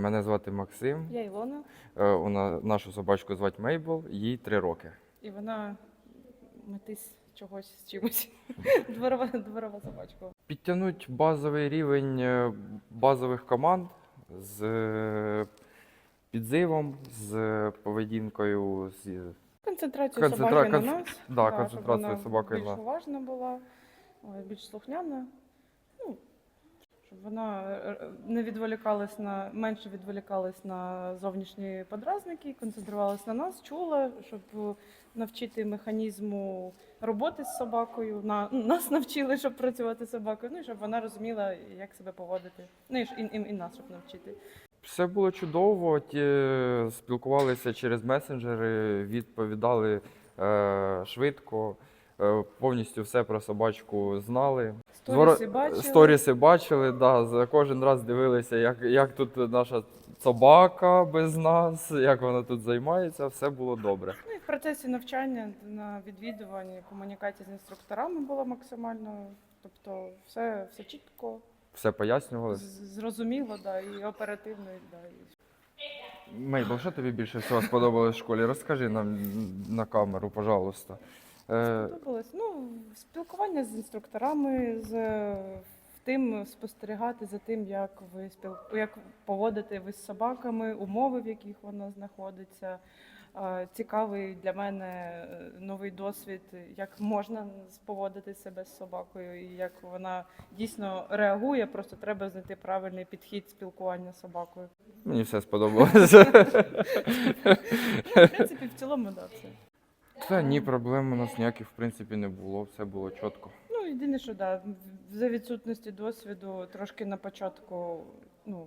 Мене звати Максим. Я Ілона, Е, нашу собачку звати Мейбл, їй три роки. і вона метись чогось з чимось. Дворова, дворова собачка. Підтягнуть базовий рівень е, базових команд з е, підзивом, з поведінкою, з Концентрацію Концентра- собаки конц- на нас. да, щоб концентрацію вона собаки більш на- уважна була, ой, більш слухняна. Ну, щоб вона е, е, не відволікалась на менше відволікалась на зовнішні подразники, концентрувалась на нас, чула, щоб е, навчити механізму роботи з собакою. На нас навчили, щоб працювати з собакою. Ну і щоб вона розуміла, як себе поводити. Ну і, і, і, нас щоб навчити. Все було чудово. Ті спілкувалися через месенджери, відповідали е, швидко, е, повністю все про собачку знали. Сторіси бачили. Сторіси бачили, да, за кожен раз дивилися, як, як тут наша собака без нас, як вона тут займається, все було добре. Ну і в процесі навчання на відвідуванні комунікація з інструкторами була максимально. Тобто, все, все чітко, Все пояснювали. зрозуміло, да, і оперативно, да, і Мейбл, що тобі більше всього сподобалось в школі? Розкажи нам на камеру, пожалуйста. Е, Сподобалось. Ну, спілкування з інструкторами, з тим спостерігати за тим, як ви спіл... як поводите ви з собаками, умови, в яких вона знаходиться. Е, Цікавий для мене е, новий досвід, як можна поводити себе з собакою і як вона дійсно реагує. Просто треба знайти правильний підхід спілкування з собакою. мені все сподобалося. Ну, в принципі, в цілому, да, все. Та ні, проблем у нас ніяких в принципі не було, все було чітко. Ну, єдине, що да, за відсутності досвіду трошки на початку, ну,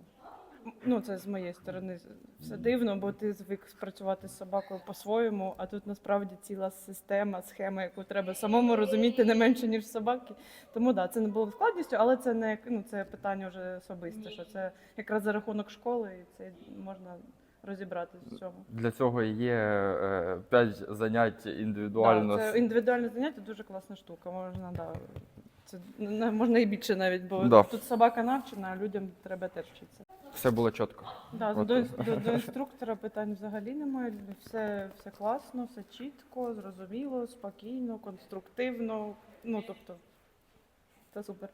ну це з моєї сторони все дивно, бо ти звик спрацювати з собакою по-своєму, а тут насправді ціла система, схема, яку треба самому розуміти не менше, ніж собаки. Тому да, це не було складністю, але це не ну, це питання вже особисте, що це якраз за рахунок школи, і це можна розібратися в цьому. Для цього є е, 5 занять індивідуально. Да, це індивідуальне заняття дуже класна штука. Можна, да, це не- можна і більше навіть, бо Да. тут собака навчена, а людям треба теж вчитися. Все було чітко. Да, От. до, інс- до, до інструктора питань взагалі немає. Все, все класно, все чітко, зрозуміло, спокійно, конструктивно. Ну тобто, це супер.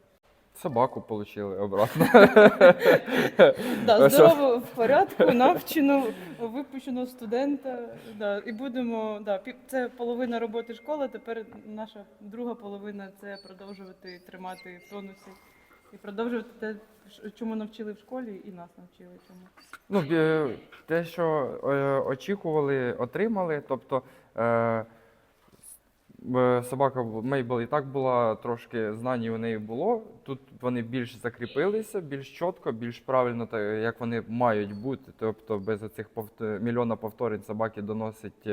Собаку отримали обратно. Да, здорово, в порядку, навчено, випущено студента. Да, і будемо, да, це половина роботи школи, тепер наша друга половина це продовжувати тримати в тонусі і продовжувати те, чому навчили в школі, і нас навчили чому. Ну, те, що е, очікували, отримали. Тобто е, собака Мейбл і так була, трошки знань у неї було. Тут вони більш закріпилися, більш чітко, більш правильно, як вони мають бути. Тобто без оцих повт- мільйона повторень собаки доносить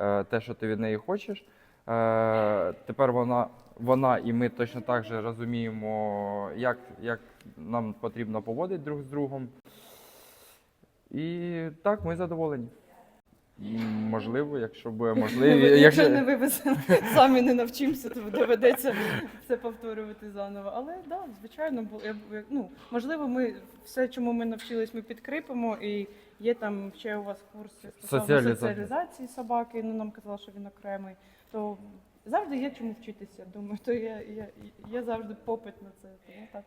е, те, що ти від неї хочеш. Е, тепер вона, вона і ми точно так же розуміємо, як, як нам потрібно поводити друг з другом. І так, ми задоволені. Можливо, якщо буде Якщо, можливість. якщо не вивеземо, самі не навчимося, то доведеться це повторювати заново. Але да, звичайно, я я- ну, можливо, ми все, чому ми навчились, ми підкріпимо. І є там ще у вас курси стосовно соціалізації собаки. Ну нам казали, що він окремий. То завжди є чому вчитися. Думаю, то є, є, є завжди попит на це. Тому так.